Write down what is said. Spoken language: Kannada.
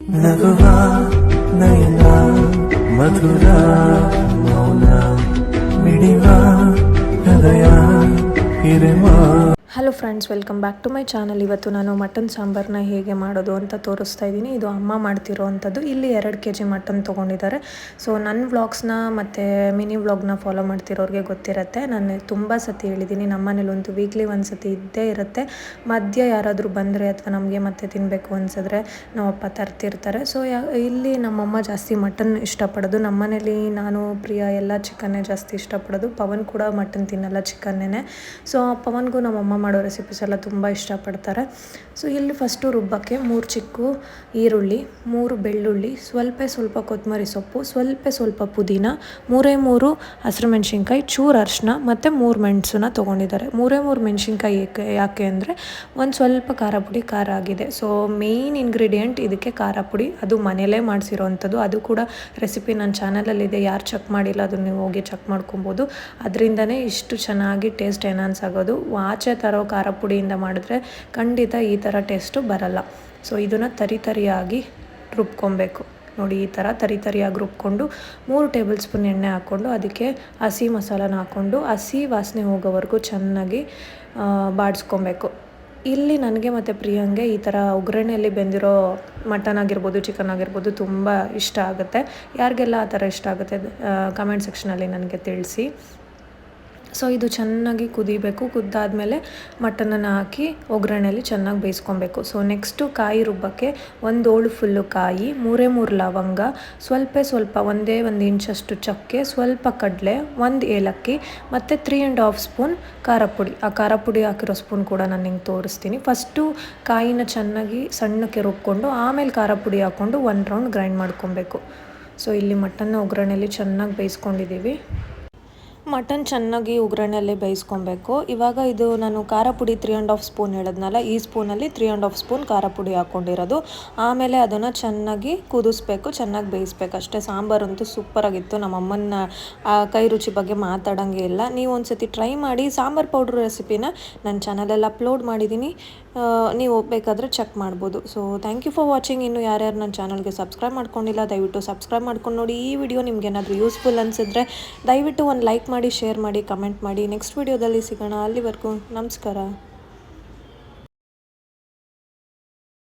నగువా నయనా మధురా మౌనా మిడివా హృదయా ఇరమా hello friends welcome back to my channel ಇವತ್ತು ನಾನು ಮಟನ್ ಸಾಂಬಾರನ್ನ ಹೇಗೆ ಮಾಡೋದು ಅಂತ ತೋರಿಸ್ತಾ ಇದ್ದೀನಿ. ಇದು ಅಮ್ಮ ಮಾಡ್ತಿರೋ ಅಂಥದ್ದು. ಇಲ್ಲಿ ಎರಡು ಕೆ ಜಿ ಮಟನ್ ತೊಗೊಂಡಿದ್ದಾರೆ ಸೊ ನನ್ನ ವ್ಲಾಗ್ಸ್ನ ಮತ್ತು ಮಿನಿ ವ್ಲಾಗ್ನ ಫಾಲೋ ಮಾಡ್ತಿರೋರಿಗೆ ಗೊತ್ತಿರುತ್ತೆ. ನಾನು ತುಂಬ ಸತಿ ಹೇಳಿದ್ದೀನಿ, ನಮ್ಮನೇಲಿ ಒಂದು ವೀಕ್ಲಿ ಒಂದು ಸತಿ ಇದ್ದೇ ಇರುತ್ತೆ. ಮಧ್ಯ ಯಾರಾದರೂ ಬಂದರೆ ಅಥವಾ ನಮಗೆ ಮತ್ತೆ ತಿನ್ನಬೇಕು ಅನ್ಸಿದ್ರೆ ನಮ್ಮಪ್ಪ ತರ್ತಿರ್ತಾರೆ. ಸೊ ಇಲ್ಲಿ ನಮ್ಮಮ್ಮ ಜಾಸ್ತಿ ಮಟನ್ ಇಷ್ಟಪಡೋದು. ನಮ್ಮನೇಲಿ ನಾನು, ಪ್ರಿಯ ಎಲ್ಲ ಚಿಕನ್ನೇ ಜಾಸ್ತಿ ಇಷ್ಟಪಡೋದು. ಪವನ್ ಕೂಡ ಮಟನ್ ತಿನ್ನಲ್ಲ ಚಿಕನ್ನೇ ಸೊ ಪವನ್ಗೂ ನಮ್ಮಮ್ಮ ಮಾಡೋ ರೆಸಿಪೀಸ್ ಎಲ್ಲ ತುಂಬ ಇಷ್ಟಪಡ್ತಾರೆ. ಸೊ ಇಲ್ಲಿ ಫಸ್ಟು ರುಬ್ಬಕ್ಕೆ ಮೂರು ಚಿಕ್ಕು ಈರುಳ್ಳಿ, ಮೂರು ಬೆಳ್ಳುಳ್ಳಿ, ಸ್ವಲ್ಪ ಸ್ವಲ್ಪ ಕೊತ್ತಂಬರಿ ಸೊಪ್ಪು, ಸ್ವಲ್ಪ ಸ್ವಲ್ಪ ಪುದೀನ, ಮೂರೇ ಮೂರು ಹಸಿರು ಮೆಣಸಿನ್ಕಾಯಿ, ಚೂರು ಅರಿಶಿನ ಮತ್ತು ಮೂರು ಮೆಣಸನ್ನ ತೊಗೊಂಡಿದ್ದಾರೆ. ಮೂರೇ ಮೂರು ಮೆಣಸಿನ್ಕಾಯಿ ಏಕೆ, ಯಾಕೆ ಅಂದರೆ ಒಂದು ಸ್ವಲ್ಪ ಖಾರ ಪುಡಿ ಖಾರ ಆಗಿದೆ. ಸೊ ಮೇಯ್ನ್ ಇಂಗ್ರೀಡಿಯೆಂಟ್ ಇದಕ್ಕೆ ಖಾರ ಪುಡಿ. ಅದು ಮನೆಯಲ್ಲೇ ಮಾಡಿಸಿರೋವಂಥದ್ದು ಅದು ಕೂಡ ರೆಸಿಪಿ ನನ್ನ ಚಾನಲಲ್ಲಿದೆ. ಯಾರು ಚೆಕ್ ಮಾಡಿಲ್ಲ, ಅದನ್ನು ನೀವು ಹೋಗಿ ಚೆಕ್ ಮಾಡ್ಕೊಬೋದು. ಅದರಿಂದನೇ ಇಷ್ಟು ಚೆನ್ನಾಗಿ ಟೇಸ್ಟ್ ಎನ್ಹಾನ್ಸ್ ಆಗೋದು. ಆಚೆ ತರೋ ಖಾರ ಪುಡಿಯಿಂದ ಮಾಡಿದ್ರೆ ಖಂಡಿತ ಈ ಥರ ಟೇಸ್ಟು ಬರಲ್ಲ. ಸೊ ಇದನ್ನು ತರಿ ತರಿಯಾಗಿ ರುಬ್ಕೊಬೇಕು. ನೋಡಿ, ಈ ಥರ ತರಿ ತರಿಯಾಗಿ ರುಬ್ಕೊಂಡು ಮೂರು ಟೇಬಲ್ ಸ್ಪೂನ್ ಎಣ್ಣೆ ಹಾಕ್ಕೊಂಡು ಅದಕ್ಕೆ ಹಸಿ ಮಸಾಲಾನ ಹಾಕ್ಕೊಂಡು ಹಸಿ ವಾಸನೆ ಹೋಗೋವರೆಗೂ ಚೆನ್ನಾಗಿ ಬಾಡಿಸ್ಕೊಬೇಕು. ಇಲ್ಲಿ ನನಗೆ ಮತ್ತು ಪ್ರಿಯಂಗೆ ಈ ಥರ ಒಗ್ಗರಣೆಯಲ್ಲಿ ಬೆಂದಿರೋ ಮಟನ್ ಆಗಿರ್ಬೋದು ಚಿಕನ್ ಆಗಿರ್ಬೋದು ತುಂಬ ಇಷ್ಟ ಆಗುತ್ತೆ. ಯಾರಿಗೆಲ್ಲ ಆ ಥರ ಇಷ್ಟ ಆಗುತ್ತೆ ಕಮೆಂಟ್ ಸೆಕ್ಷನಲ್ಲಿ ನನಗೆ ತಿಳಿಸಿ. ಸೊ ಇದು ಚೆನ್ನಾಗಿ ಕುದಿಬೇಕು. ಕುದ್ದಾದಮೇಲೆ ಮಟನನ್ನು ಹಾಕಿ ಒಗ್ಗರಣೆಯಲ್ಲಿ ಚೆನ್ನಾಗಿ ಬೇಯಿಸ್ಕೊಬೇಕು. ಸೊ ನೆಕ್ಸ್ಟು ಕಾಯಿ ರುಬ್ಬಕ್ಕೆ ಒಂದು ಓಳು ಫುಲ್ಲು ಕಾಯಿ, ಮೂರೇ ಮೂರು ಲವಂಗ, ಸ್ವಲ್ಪ ಸ್ವಲ್ಪ ಒಂದೇ ಒಂದು ಇಂಚಷ್ಟು ಚಕ್ಕೆ, ಸ್ವಲ್ಪ ಕಡಲೆ, ಒಂದು ಏಲಕ್ಕಿ ಮತ್ತು ತ್ರೀ ಆ್ಯಂಡ್ ಹಾಫ್ ಸ್ಪೂನ್ ಖಾರ ಪುಡಿ. ಆ ಖಾರ ಪುಡಿ ಹಾಕಿರೋ ಸ್ಪೂನ್ ಕೂಡ ನಾನು ನಿಂಗೆ ತೋರಿಸ್ತೀನಿ. ಫಸ್ಟು ಕಾಯಿನ ಚೆನ್ನಾಗಿ ಸಣ್ಣಕ್ಕೆ ರುಬ್ಕೊಂಡು ಆಮೇಲೆ ಖಾರ ಪುಡಿ ಹಾಕ್ಕೊಂಡು ಒನ್ ರೌಂಡ್ ಗ್ರೈಂಡ್ ಮಾಡ್ಕೊಬೇಕು. ಸೊ ಇಲ್ಲಿ ಮಟನ್ನ ಒಗ್ಗರಣೆಯಲ್ಲಿ ಚೆನ್ನಾಗಿ ಬೇಯಿಸ್ಕೊಂಡಿದ್ದೀವಿ ಮಟನ್ ಚೆನ್ನಾಗಿ ಒಗ್ಗರಣೆಯಲ್ಲಿ ಬೇಯಿಸ್ಕೊಬೇಕು. ಇವಾಗ ಇದು ನಾನು ಖಾರ ಪುಡಿ ತ್ರೀ ಆ್ಯಂಡ್ ಹಾಫ್ ಸ್ಪೂನ್ ಹೇಳಿದ್ನಲ್ಲ, ಈ ಸ್ಪೂನಲ್ಲಿ ತ್ರೀ ಆ್ಯಂಡ್ ಹಾಫ್ ಸ್ಪೂನ್ ಖಾರ ಪುಡಿ ಹಾಕ್ಕೊಂಡಿರೋದು ಆಮೇಲೆ ಅದನ್ನು ಚೆನ್ನಾಗಿ ಕುದಿಸ್ಬೇಕು, ಚೆನ್ನಾಗಿ ಬೇಯಿಸ್ಬೇಕು. ಅಷ್ಟೇ, ಸಾಂಬಾರಂತೂ ಸೂಪರಾಗಿತ್ತು ನಮ್ಮ ಅಮ್ಮನ ಆ ಕೈ ರುಚಿ ಬಗ್ಗೆ ಮಾತಾಡೋಂಗೆ ಇಲ್ಲ. ನೀವು ಒಂದ್ಸತಿ ಟ್ರೈ ಮಾಡಿ, ಸಾಂಬಾರು ಪೌಡ್ರ್ ರೆಸಿಪಿನ ನನ್ನ ಚಾನಲಲ್ಲಿ ಅಪ್ಲೋಡ್ ಮಾಡಿದ್ದೀನಿ ನೀವು ಬೇಕಾದರೆ ಚೆಕ್ ಮಾಡ್ಬೋದು. So thank you for watching ಇನ್ನು ಯಾರ್ಯಾರು ನನ್ನ ಚಾನಲ್ಗೆ ಸಬ್ಸ್ಕ್ರೈಬ್ ಮಾಡ್ಕೊಂಡಿಲ್ಲ, ದಯವಿಟ್ಟು ಸಬ್ಸ್ಕ್ರೈಬ್ ಮಾಡ್ಕೊಂಡು ನೋಡಿ. ಈ ವಿಡಿಯೋ ನಿಮ್ಗೆ ಏನಾದರೂ ಯೂಸ್ಫುಲ್ ಅನಿಸಿದ್ರೆ ದಯವಿಟ್ಟು ಒಂದು ಲೈಕ್ ಮಾಡಿ ಶೇರ್ ಮಾಡಿ ಕಮೆಂಟ್ ಮಾಡಿ. ನೆಕ್ಸ್ಟ್ ವಿಡಿಯೋದಲ್ಲಿ ಸಿಗೋಣ. ಅಲ್ಲಿವರೆಗೂ ನಮಸ್ಕಾರ.